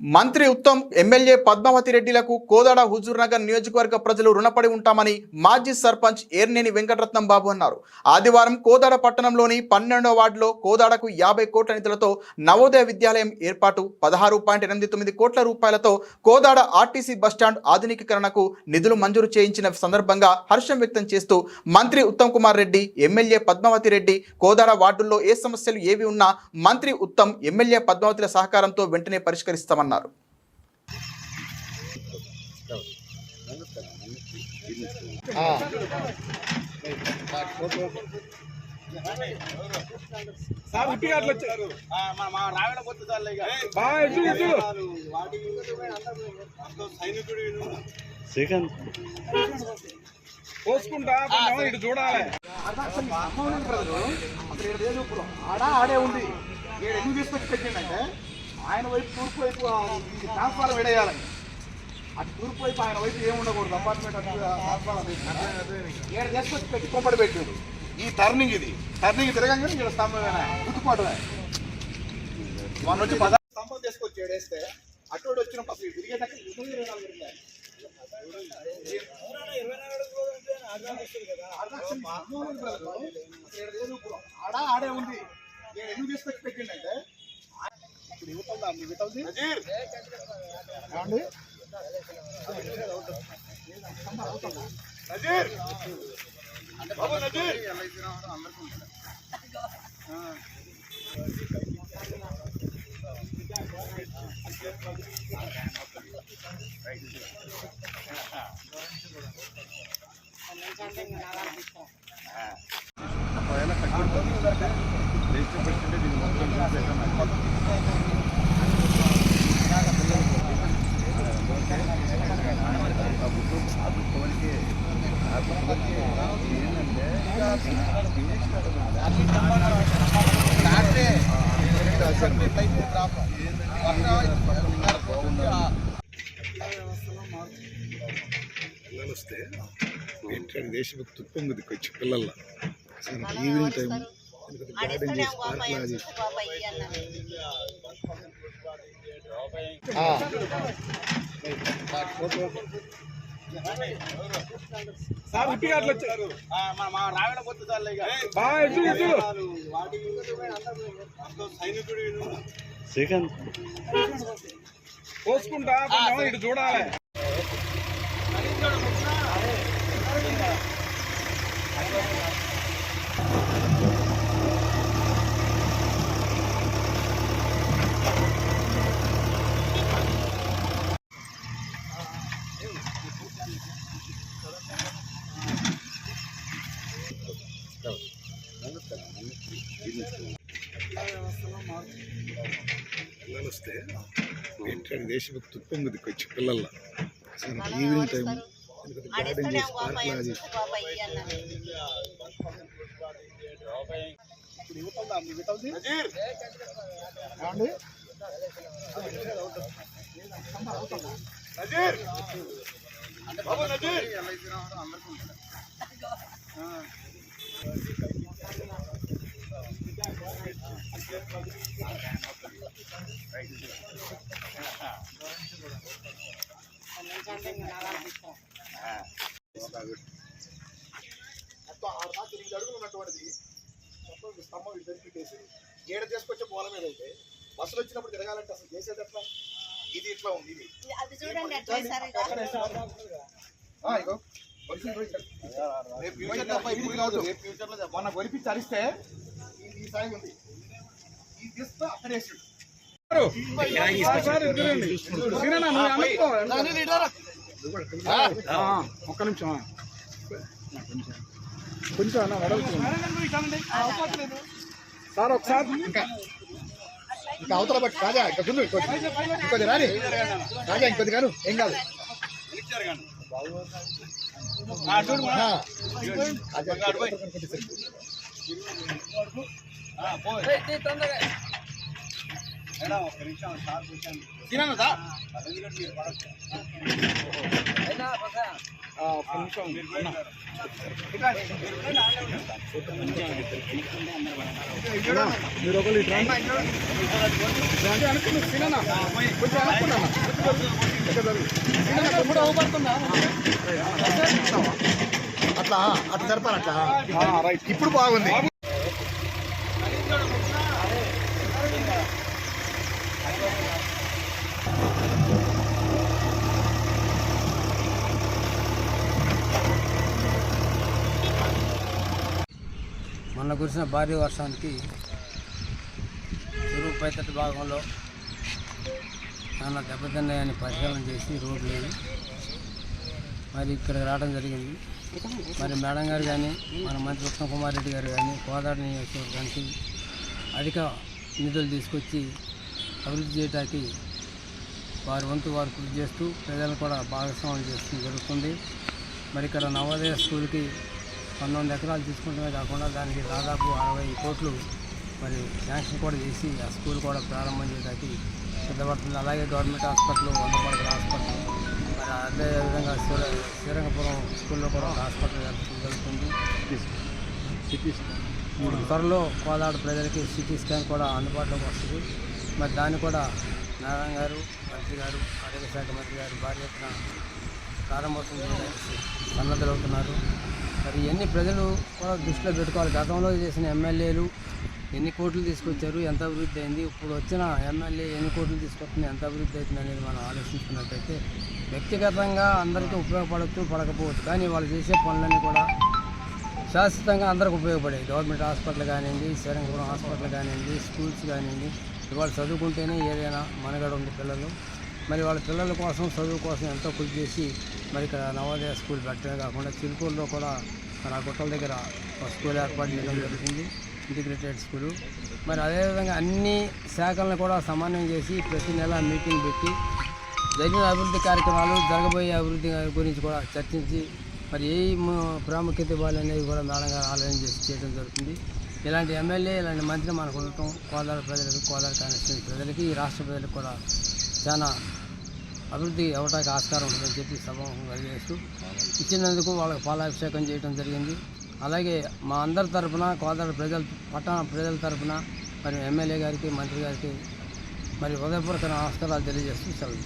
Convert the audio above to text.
మంత్రి ఉత్తమ్ ఎమ్మెల్యే పద్మావతి రెడ్డిలకు కోదాడ హుజూర్ నగర్ నియోజకవర్గ ప్రజలు రుణపడి ఉంటామని మాజీ సర్పంచ్ ఏర్నేని వెంకటరత్నం బాబు అన్నారు. ఆదివారం కోదాడ పట్టణంలోని పన్నెండవ వార్డులో కోదాడకు యాభై కోట్ల నిధులతో నవోదయ విద్యాలయం ఏర్పాటు పదహారు పాయింట్ ఎనిమిది తొమ్మిది కోట్ల రూపాయలతో కోదాడ ఆర్టీసీ బస్టాండ్ ఆధునికీకరణకు నిధులు మంజూరు చేయించిన సందర్భంగా హర్షం వ్యక్తం చేస్తూ మంత్రి ఉత్తమ్ కుమార్ రెడ్డి ఎమ్మెల్యే పద్మావతి రెడ్డి కోదాడ వార్డుల్లో ఏ సమస్యలు ఏవి ఉన్నా మంత్రి ఉత్తమ్ ఎమ్మెల్యే పద్మావతిల సహకారంతో వెంటనే పరిష్కరిస్తామన్నారు. సైనికుడు శ్రీకాంత్ పోసుకుంటా ఇటు చూడాలి ఆడ ఆడే ఉంది ఎందుకు తీసుకొచ్చి పెట్టిండంటే ఆయన వైపు తూర్పు వైపు ట్రాన్స్ఫార్మర్ విడేయాలి అటు తూర్పు వైపు ఆయన వైపు ఏమి ఉండకూడదు అపార్ట్మెంట్ అటు ట్రాన్స్ఫార్మర్ ఈడ తీసుకొచ్చి పెట్టి కొంపడి పెట్టాడు ఈ టర్నింగ్ ఇది టర్నింగ్ తిరగంగానే ఇక్కడ స్తంభం గుర్తుపాటు మన వచ్చి పద స్తంభం తీసుకొచ్చి ఏడేస్తే అటు వచ్చినప్పుడు అసలు తిరిగేదాకా ఇరవై ఇరవై నాలుగు తిరిగాయి. ఆడ ఆడే ఉంది ఎందుకు తీసుకొచ్చి పెట్టిండంటే ఇప్పుడు యువతలు మీ నజీర్ వస్తే ఏంటంటే దేశభక్తి ఉప్పొంగుది కొంచెం పిల్లల అసలు ఈవినింగ్ టైం గార్డెన్ చేసి పార్క్ చేసి సార్ ఉట్టి అట్లా వచ్చారు శ్రీకాంత్. పోసుకుంటా ఇటు చూడాలి. పిల్లలు చూస్తే ఏంటంటే దేశభక్తి ఉప్పొంగుది కొంచెం పిల్లల ఈవినింగ్ టైం గార్డెన్ చేసి పార్క్ లాగా చేసి. ఇప్పుడు యువతలు మీ యువతలది ఏమండి నజీర్ బాబు నజీర్ మొత్తం ఆరు దాకా ఎనిమిది అడుగులు ఉన్నటువంటిది మొత్తం స్తంభం పెట్టేసి ఏడ తీసుకొచ్చే పోల మీద అయితే బస్సులు వచ్చినప్పుడు తిరగాలంటే అసలు చేసేది ఎట్లా ఇది ఇట్లా ఉంది ఇది ఇగో. రేపు ఫ్యూచర్ ఇప్పుడు కాదు. రేపు ఫ్యూచర్లో మొన్న గొలిపించి అరిస్తే ఈ- ఈ సాయి ఉంది. ఈ అక్కడ వేసాడు ఒక్క నిమిషం కొంచెం అన్న వెడల్పు సార్ ఒకసారి ఇంకా అవతల పట్టి రాజా ఇంకా గుండు ఇంకొద్ది రాని రాజా ఇంకొద్ది కాను ఏం కాదు ఆ. రాజా, ఇంకొద్ది సరి. తినదా ఒక్క నిమిషం ఉన్నా. మీరు ఒకళ్ళు ఇట్లా తిననా కొంచెం అనుకున్నా కూడా అవపడుతుందా అట్లా అట్లా జరపాలి అట్లా. రైట్ ఇప్పుడు బాగుంది. మొన్న కురిసిన భారీ వర్షానికి చెరువు పైతటి భాగంలో చాలా దెబ్బతిన్నాయని పరిశీలన చేసి రోడ్లు మరి ఇక్కడికి రావడం జరిగింది. మరి మేడం గారు కానీ మన మంత్రి ఉత్తమ్ కుమార్ రెడ్డి గారు కానీ కోదాడ నియోజకవర్గానికి అధిక నిధులు తీసుకొచ్చి అభివృద్ధి చేయడానికి వారి వంతు వారు కృషి చేస్తూ ప్రజలను కూడా భాగస్వామ్యం చేస్తూ జరుగుతుంది. మరి ఇక్కడ నవోదయ స్కూల్కి పంతొమ్మిది ఎకరాలు తీసుకుంటమే కాకుండా దానికి దాదాపు అరవై కోట్లు మరి శాంక్షన్ కూడా చేసి ఆ స్కూల్ కూడా ప్రారంభం చేయడానికి సిద్ధపడుతుంది. అలాగే గవర్నమెంట్ హాస్పిటల్ వంద పడకల హాస్పిటల్ అదేవిధంగా శ్రీర శ్రీరంగపురం స్కూల్లో కూడా హాస్పిటల్ జరుగుతుంది. ఇప్పుడు త్వరలో కోదాడ ప్రజలకి సిటీ స్కాన్ కూడా అందుబాటులోకి వస్తుంది. మరి దాన్ని కూడా నారాయణ గారు మంత్రి గారు ఆరోగ్య శాఖ మంత్రి గారు భారీ ఎత్తున ప్రారంభోత్సవం సన్నద్ధులు అవుతున్నారు మరి ఇవన్నీ ప్రజలు కూడా దృష్టిలో పెట్టుకోవాలి. గతంలో చేసిన ఎమ్మెల్యేలు ఎన్ని కోట్లు తీసుకొచ్చారు ఎంత అభివృద్ధి అయింది ఇప్పుడు వచ్చిన ఎమ్మెల్యే ఎన్ని కోట్లు తీసుకొస్తుంది ఎంత అభివృద్ధి అవుతుంది అనేది మనం ఆలోచించుకున్నట్టయితే వ్యక్తిగతంగా అందరికీ ఉపయోగపడవచ్చు పడకపోవచ్చు. కానీ వాళ్ళు చేసే పనులన్నీ కూడా శాశ్వతంగా అందరికి ఉపయోగపడేది గవర్నమెంట్ హాస్పిటల్ కానివ్వండి శ్రీరంగపురం హాస్పిటల్ కానివ్వండి స్కూల్స్ కానివ్వండి. ఇవాళ చదువుకుంటేనే ఏదైనా మనగడ ఉంది పిల్లలు. మరి వాళ్ళ పిల్లల కోసం చదువు కోసం ఎంతో కృషి చేసి మరి ఇక్కడ నవోదయ స్కూల్ పెట్టడమే కాకుండా చిలుకూరులో కూడా మన ఆ గుట్టల దగ్గర ఒక స్కూల్ ఏర్పాటు చేయడం జరుగుతుంది ఇంటిగ్రేటెడ్ స్కూలు. మరి అదేవిధంగా అన్ని శాఖలను కూడా సమన్వయం చేసి ప్రతి నెల మీటింగ్ పెట్టి జరిగిన అభివృద్ధి కార్యక్రమాలు జరగబోయే అభివృద్ధి గురించి కూడా చర్చించి మరి ఏ ప్రాముఖ్యత ఇవ్వాలి అనేది కూడా మేడం గారు ఆలోచన చేసి చేయడం జరుగుతుంది. ఇలాంటి ఎమ్మెల్యే ఇలాంటి మంత్రి మనకు ఉండటం కోదాడ ప్రజలకు కోదాడ కాన్స్టిట్యూన్సీ ప్రజలకి ఈ రాష్ట్ర ప్రజలకు కూడా చాలా అభివృద్ధి అవ్వడానికి ఆస్కారం ఉంటుందని చెప్పి సభాముఖంగా చేస్తూ ఇచ్చినందుకు వాళ్ళకి పాలాభిషేకం చేయడం జరిగింది. అలాగే మా అందరి తరపున కోదాడ ప్రజల పట్టణ ప్రజల తరఫున మరి ఎమ్మెల్యే గారికి మంత్రి గారికి మరి హృదయపూర్వక నమస్కారాలు తెలియజేస్తూ సెలవు